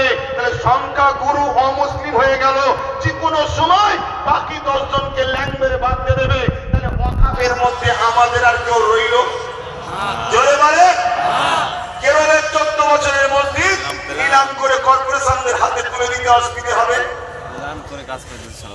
যাবে তাহলে সংখ্যা গুরু অমুসলিম হয়ে গেল। যে কোনো সময় বাকি দশজনকে ল্যাং মেরে বাঁধতে দেবে। তাহলে ওয়াকাফের মধ্যে আমাদের আর কেউ রইল? জোরে বলে? কেরলের চোদ্দ বছরের মসজিদ নিলাম করে কর্পোরেশনদের হাতে তুলে দিতে অসুবিধে হবে। নাম করে কাজ করে দিচ্ছি